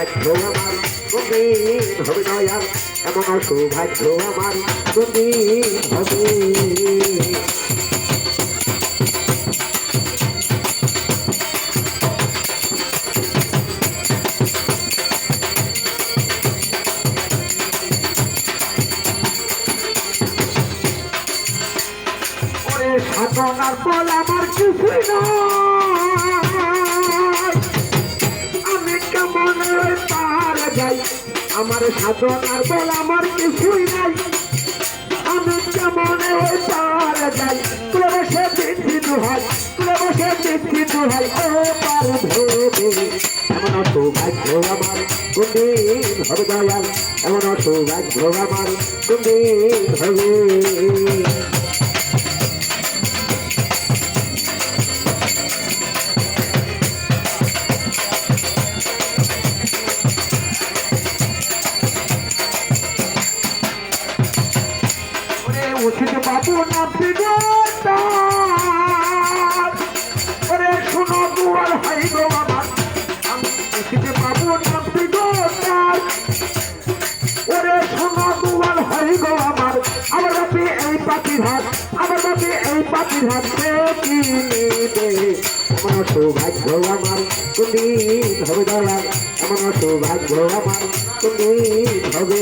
সৌভাগ্য আমার কোনদিন হবে দয়াল এমন সৌভাগ্য আমার কোনদিন হবে সাধনার ফল আমার কিছুই নয়। আমার সাধনার বল আমার কিছুই নাই। আমি কেমন পার যাই? ক্রমশে বৃদ্ধি দুহাই ক্রমশে বৃদ্ধি দুহাই ও পার ভেবে এমন সৌভাগ্য আমার কোনদিন হবে দয়াল। এমন সৌভাগ্য আমার কোনদিন হবে। উচিত বাবু নামতে ওরে শোনো দুয়ার হাই গো আমার আমি উচিত বাবু নামতে ওরে শোনো দুয়ার গো আমার আমার বাপি এই পাখির হাত, আমার বাপি এই পাখির হাত এমন সৌভাগ্য আমার কোনদিন হবে দয়াল। এমন সৌভাগ্য আমার কোনদিন হবে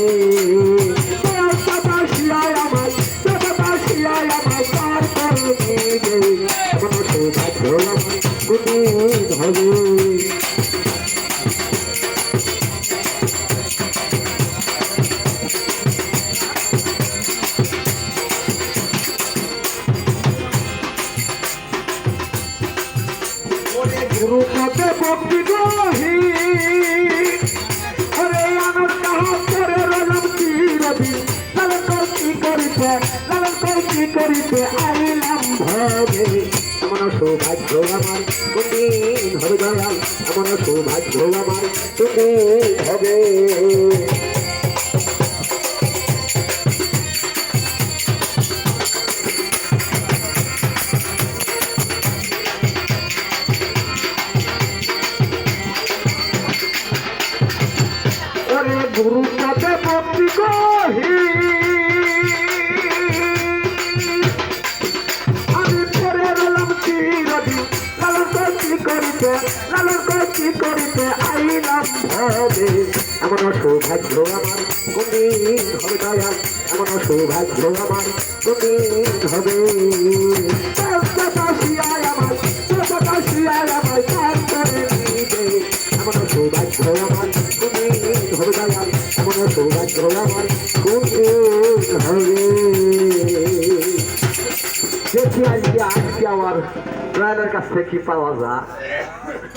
গুরু পদে ভক্তি ওরে আমার কাহা করে রলাম কি রবি লালন কর কি করিতে লালন কর কি করিতে আইলাম ভবে এমন সৌভাগ্য আমার কোনদিন হবে দয়াল। এমন সৌভাগ্য আমার কোনদিন হবে। গুরু পদে ভক্তি কহি। আমি পরে রলাম চিরদিন লালন কর কি করিতে লালন কর কি করিতে আইলাম ভবে। এমন সৌভাগ্য আমার কোনদিন হবে দয়াল। এমন সৌভাগ্য আমার কোনদিন হবে। হবে দেখি আজকে আজকে আমার দয়ালের কাছ থেকে পাওয়া যা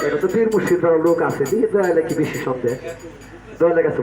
এটা তো বীর মুর্শিদার লোক আছে দিয়ে দয়ালে কি বেশি সন্দেহ দয়ালের কাছে